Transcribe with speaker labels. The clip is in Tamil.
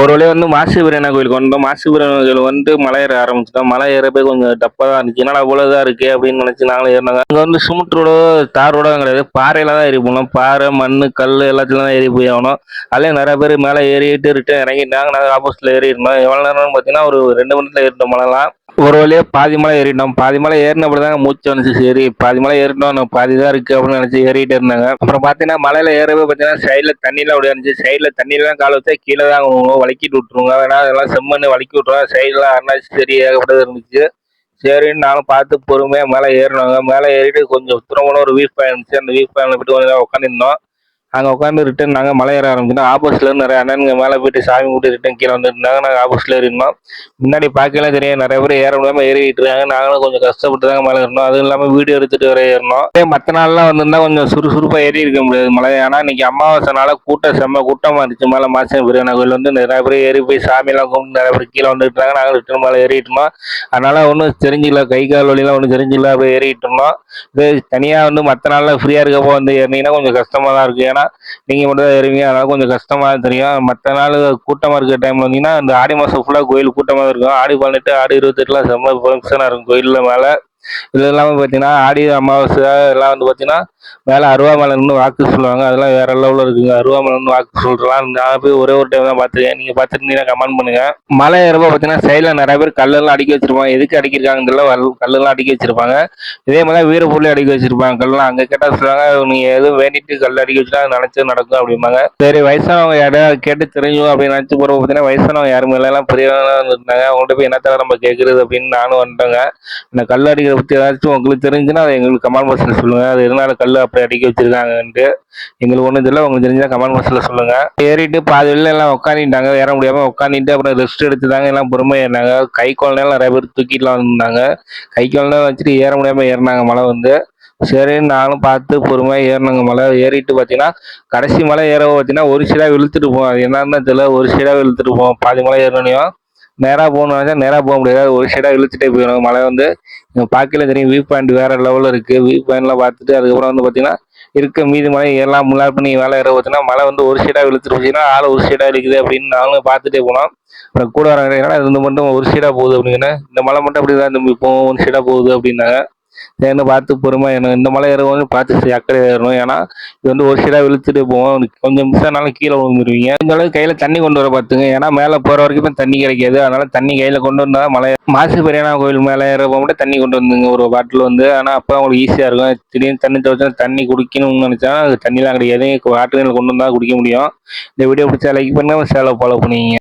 Speaker 1: ஒரு வழியாக வந்து மாசிபுரியனா கோயிலுக்கு வந்தோம். மாசிபுரான கோயில் வந்து மலை ஏற ஆரம்பிச்சிட்டோம். மலை ஏறப்போ கொஞ்சம் டப்பா தான் இருந்துச்சு. என்னடா அவ்வளோதான் இருக்கு அப்படின்னு நினச்சி நாங்களும் ஏறினாங்க. அங்கே வந்து சிமெண்ட் ரோடோ தார் ரோடோ கிடையாது. பாறையில தான் ஏறி போனோம். பாறை மண் கல் எல்லாத்துலையும் தான் ஏறி போய் ஆகணும். அதுலேயும் நிறைய பேர் மேலே ஏறிட்டு ரிட்டர்ன் இறங்கிட்டாங்க. நாங்கள் ஆப்போசிட்டில் ஏறி இருந்தோம் எவ்வளோ நேரம்னு பார்த்தீங்கன்னா ஒரு ரெண்டு மணி நேரத்தில் ஏறிட்டோம் மலைலாம் ஒரு வழியாக பாதி மலை ஏறிட்டோம். பாதி மலை ஏறினப்படி தாங்க மூச்சு வந்துச்சு. சரி பாதி மலை ஏறிட்டோம். நம்ம பாதி தான் இருக்குது அப்படின்னு நினச்சி ஏறிட்டு இருந்தாங்க. அப்புறம் பார்த்தீங்கன்னா மலையில் ஏறவே பார்த்தீங்கன்னா சைடில் தண்ணியெலாம் அப்படியே இருந்துச்சு. சைடில் தண்ணிலாம் கால வச்சா கீழே தான் விழுவும், வலிக்கிட்டு விட்டுருங்க ஏன்னா அதெல்லாம் செம்மண்ணு வலிக்கி விட்டுருவோம் சைடெலாம் அருணாச்சி சரி ஏகப்பட்டது இருந்துச்சு. சரின்னு நானும் பார்த்து பொறுமையாக மேலே ஏறினாங்க. மேலே ஏறிட்டு கொஞ்சம் தூரமான ஒரு வீஃப் பாயிண்ட் இருந்துச்சு. அந்த வீஃப் பாயிண்ட்ல போயிட்டு கொஞ்சம் உட்காந்துருந்தோம் அங்கே உட்காந்து ரிட்டன் நாங்கள் மலை ஏற ஆரம்பிச்சோம். ஆப்போசிட்ல நிறைய அண்ணனுங்க மேலே போயிட்டு சாமி கும்பிட்டு ரிட்டன் கீழே வந்துருந்தாங்க நாங்கள் ஆப்போசிட்ல ஏறினோம் முன்னாடி பார்க்கலாம் தெரியும் நிறைய பேர் ஏற முடியாமல் ஏறிக்கிட்டு இருக்காங்க. நாங்களும் கொஞ்சம் கஷ்டப்பட்டு தாங்க மேலே ஏறணும் அதுவும் இல்லாமல் வீடியோ எடுத்துட்டு வர ஏறணும் அதே மற்ற நாள்லாம் வந்திருந்தா கொஞ்சம் சுறுசுறுப்பாக ஏறி இருக்க முடியாது மலை. ஆனால் இன்னைக்கு அமாவாசைனால கூட்டம் செம்ம கூட்டமாக இருந்துச்சு. மேலே மாசம் பிரியாணி கோயில் வந்து நிறைய பேர் ஏறி போய் சாமியெல்லாம் கும்பிட்டு நிறைய பேர் கீழே வந்துட்டு இருக்காங்க நாங்கள் ரிட்டன் மேலே ஏறிட்டோம் அதனால ஒன்றும் தெரிஞ்சில்ல கை கால் வலிலாம் ஒன்றும் தெரிஞ்சில்ல போய் ஏறிட்டு இருந்தோம். இது தனியாக வந்து மற்ற நாளில் ஃப்ரீயாக இருக்கப்போ வந்து ஏறினீங்கன்னா கொஞ்சம் கஷ்டமாக தான் இருக்குது ஏன்னா நீங்கள் மட்டும் தான் ஏறுவீங்க. அதனால் கொஞ்சம் கஷ்டமாக தெரியும். மற்ற நாள் கூட்டமாக இருக்கிற டைம் வந்தீங்கன்னா இந்த ஆடி மாதம் ஃபுல்லாக கோயில் கூட்டமாக இருக்கும். ஆடி பதினெட்டு ஆடி இருபத்தெட்டுலாம் செம்ம ஃபங்க்ஷனாக இருக்கும் கோயிலில் மேலே. இது இல்லாமல் பார்த்தீங்கன்னா ஆடி அமாவாசை எல்லாம் வந்து பார்த்தீங்கன்னா மேலே அருவாமலைன்னு வாக்கு சொல்லுவாங்க. அதெல்லாம் வேற லெவலில் இருக்குங்க. அருவாமலைன்னு வாக்கு சொல்கிறலாம் நான் போய் ஒரே ஒரு டைம் தான் பார்த்துருக்கேன். நீங்கள் பார்த்துருந்தீங்கன்னா கமெண்ட் பண்ணுங்க. மலை ஏறப்போ பார்த்தீங்கன்னா சைடில் நிறைய பேர் கல்லெல்லாம் அடிக்க வச்சிருப்பாங்க. எதுக்கு அடிக்கிருக்காங்கன்னு தெரியல. கல்லெல்லாம் அடிக்க வச்சிருப்பாங்க. இதே மாதிரி தான் அடிக்க அடுக்கி வச்சிருப்பாங்க. கல்லாம் அங்கே கேட்டால் சொல்லுவாங்க நீங்கள் எதுவும் வேண்டிட்டு கல் அடிக்க வச்சுட்டா நினச்சது நடக்கும் அப்படிம்பாங்க. சரி வயசானவங்க யாரையாவது கேட்டு தெரியும் அப்படின்னு நினச்சி போகிறப்ப பார்த்தீங்கன்னா வயசானவங்க யாருமே எல்லாம் பெரியவங்க இருந்தாங்க. அவங்கள்ட்ட போய் என்னத்தவிர நம்ம கேட்குறது அப்படின்னு நானும் வந்துட்டேங்க. இந்த கல் அடிக்க பற்றி ஏதாச்சும் உங்களுக்கு தெரிஞ்சுன்னா அதை எங்களுக்கு கமெண்ட் பாக்ஸில் சொல்லுங்கள் அது எதனால கல் அப்படி அடிக்க வச்சுருக்காங்கன்ட்டு எங்களுக்கு ஒன்றும் தெரியல. உங்களுக்கு தெரிஞ்சால் கமெண்ட் பாக்ஸில் சொல்லுங்கள் ஏறிட்டு பாதி வெளில எல்லாம் உட்காந்துட்டாங்க ஏற முடியாமல் உட்காந்துட்டு அப்புறம் ரெஸ்ட் எடுத்து தாங்க எல்லாம் பொறுமையாக ஏறினாங்க கை குழந்தைலாம் நிறைய பேர் தூக்கிட்டுலாம் வந்திருந்தாங்க கை குழந்தை வச்சுட்டு ஏற முடியாமல் ஏறினாங்க மழை வந்து. சரின்னு நானும் பார்த்து பொறுமையாக ஏறினாங்க மலை ஏறிட்டு பார்த்தீங்கன்னா கடைசி மலை ஏறவோ பார்த்தீங்கன்னா ஒரு சீடாக இழுத்துட்டு போவோம். அது என்னன்னு தெரியல. ஒரு சீடாக இழுத்துட்டு போவோம். பாதி மலை ஏறணும் நேராக போகணும்னு நினச்சா நேராக போக முடியாது. ஒரு சைடாக இழுத்துட்டே போயிடும் மழை வந்து பார்க்கல தெரியும் வியூ பாயிண்ட் வேற லெவலில் இருக்கு. வியூ பாயிண்ட்லாம் பார்த்துட்டு அதுக்கப்புறம் வந்து பார்த்தீங்கன்னா இருக்க மீதி மழை எல்லாம் முன்னாடி பண்ணி வேலை ஏற பார்த்தீங்கன்னா மழை வந்து ஒரு சைடாக இழுத்துட்டு போச்சுன்னா ஆள் ஒரு சைடாக இருக்குது அப்படின்னு நாங்களும் பார்த்துட்டே போனோம். அப்புறம் கூட வர என்னடா இது மட்டும் ஒரு சைடாக போகுது அப்படின்னு இந்த மழை மட்டும் அப்படி தான் தம்பி போகும் ஒரு சைடாக போகுது அப்படின்னாங்க. சரின்னு பார்த்து பொறுமை ஏறணும் இந்த மலை ஏறுவோம் பார்த்து அக்கறை ஏறணும். ஏன்னா இது வந்து ஒரு சைடாக இழுத்துட்டு போவோம். கொஞ்சம் மிஸ் ஆனாலும் கீழே விழுந்துருவீங்க. இந்த அளவுக்கு கையில் தண்ணி கொண்டு வர பார்த்துங்க. ஏன்னா மேலே போகிற வரைக்கும் தண்ணி கிடைக்காது. அதனால தண்ணி கையில் கொண்டு வந்தால் மலை மாசி பெரியனா கோயில் மேலே ஏறப்போ மட்டும் தண்ணி கொண்டு வந்துங்க ஒரு பாட்டில் வந்து. ஆனால் அப்போ அவங்களுக்கு ஈஸியாக இருக்கும். திடீர்னு தண்ணி தவிர்த்தா தண்ணி குடிக்கணும்னு நினச்சா அது தண்ணிலாம் கிடையாது. வாட்டர் கொண்டு வந்தால் குடிக்க முடியும். இந்த வீடியோ பிடிச்சா லைக் பண்ணுங்க சேலை ஃபாலோ பண்ணிங்க